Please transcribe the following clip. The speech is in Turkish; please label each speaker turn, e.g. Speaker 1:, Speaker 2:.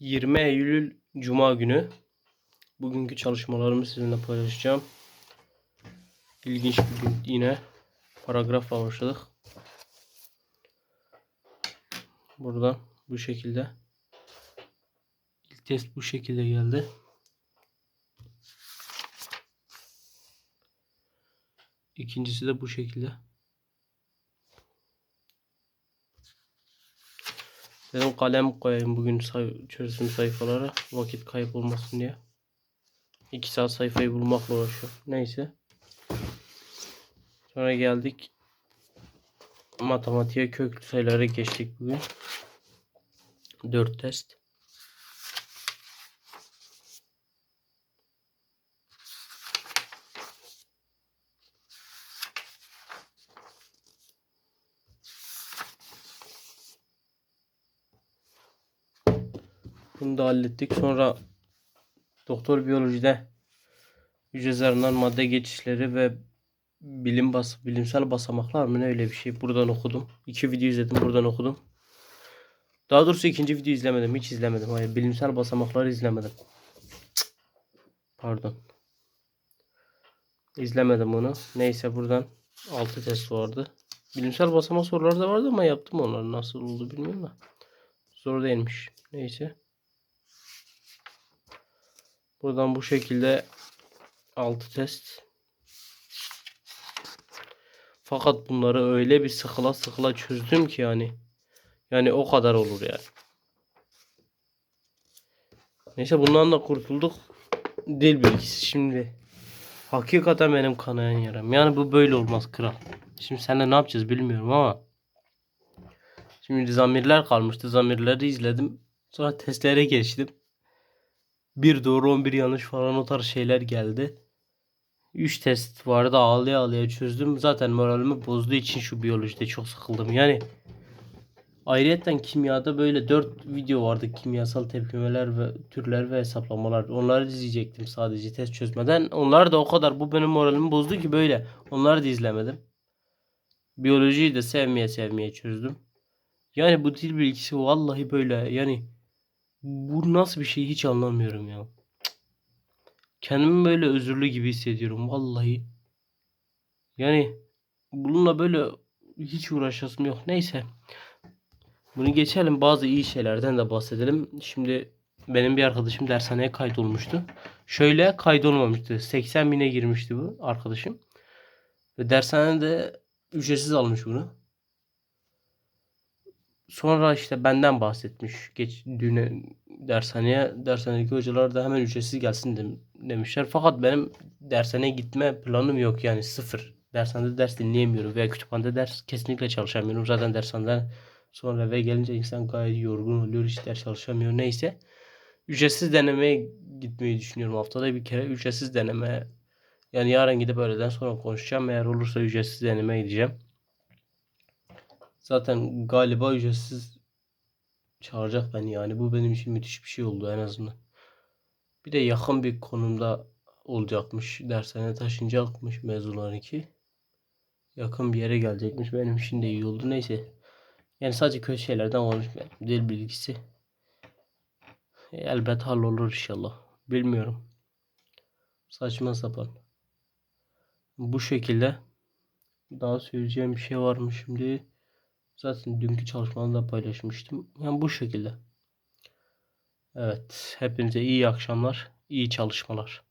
Speaker 1: 20 Eylül Cuma günü. Bugünkü çalışmalarımı sizinle paylaşacağım. İlginç bir gün yine. Paragrafla başladık. Buradan bu şekilde. İlk test bu şekilde geldi. İkincisi de bu şekilde. Dedim kalem koyayım bugün say çözüm sayfalara vakit kayıp olmasın diye. 2 saat sayfayı bulmakla uğraşıyorum. Neyse. Sonra geldik. Matematiğe köklü sayılara geçtik bugün. 4 test. Bunu da hallettik. Sonra doktor biyolojide hücre zarından madde geçişleri ve bilim bas bilimsel basamaklar mı ne öyle bir şey. Buradan okudum. İki video izledim. Buradan okudum. Daha doğrusu ikinci video izlemedim. Hiç izlemedim. Hayır, bilimsel basamakları izlemedim. Pardon. İzlemedim onu. Neyse buradan 6 test vardı. Bilimsel basamak soruları da vardı ama yaptım onları. Nasıl oldu bilmiyorum da. Zor değilmiş. Neyse. Buradan bu şekilde 6 test. Fakat bunları öyle bir sıkıla sıkıla çözdüm ki yani. Yani o kadar olur yani. Neyse bundan da kurtulduk. Dil bilgisi şimdi. Hakikaten benim kanayan yaram. Yani bu böyle olmaz kral. Şimdi seninle ne yapacağız bilmiyorum ama. Şimdi zamirler kalmıştı. Zamirleri izledim. Sonra testlere geçtim. Bir doğru 11 yanlış falan o tarz şeyler geldi. 3 test vardı ağlaya ağlaya çözdüm. Zaten moralimi bozduğu için şu biyolojide çok sıkıldım. Yani ayrıyeten kimyada böyle 4 video vardı. Kimyasal tepkimeler ve türler ve hesaplamalar. Onları izleyecektim sadece test çözmeden. Onlar da o kadar bu benim moralimi bozdu ki böyle. Onları da izlemedim. Biyolojiyi de sevmeye sevmeye çözdüm. Yani bu dil bilgisi vallahi böyle yani bu nasıl bir şey hiç anlamıyorum ya. Kendimi böyle özürlü gibi hissediyorum vallahi. Yani bununla böyle hiç uğraşasım yok. Neyse. Bunu geçelim. Bazı iyi şeylerden de bahsedelim. Şimdi benim bir arkadaşım dershaneye kaydolmuştu. Şöyle kaydolmamıştı. 80 bine girmişti bu arkadaşım. Ve dershanede ücretsiz almış bunu. Sonra işte benden bahsetmiş. Geç düğüne dershaneye dershanedeki hocalar da hemen ücretsiz gelsin dem- demişler. Fakat benim dershaneye gitme planım yok yani sıfır. Dershanede ders dinleyemiyorum veya kütüphanede ders kesinlikle çalışamıyorum. Zaten dershaneden sonra eve gelince insan gayet yorgun oluyor. Hiç ders çalışamıyor. Neyse. Ücretsiz denemeye gitmeyi düşünüyorum. Haftada bir kere ücretsiz deneme. Yani yarın gidip öğleden sonra konuşacağım. Eğer olursa ücretsiz deneme gideceğim. Zaten galiba ücretsiz çağıracak beni yani. Bu benim için müthiş bir şey oldu en azından. Bir de yakın bir konumda olacakmış. Dershane taşınacakmış mezunlarınki. Yakın bir yere gelecekmiş. Benim için de iyi oldu. Neyse. Yani sadece kötü şeylerden konuşmayalım. Dil bilgisi. E, elbet hallolur inşallah. Bilmiyorum. Saçma sapan. Bu şekilde. Daha söyleyeceğim bir şey var mı şimdi? Zaten dünkü çalışmamda da paylaşmıştım. Yani bu şekilde. Evet. Hepinize iyi akşamlar. iyi çalışmalar.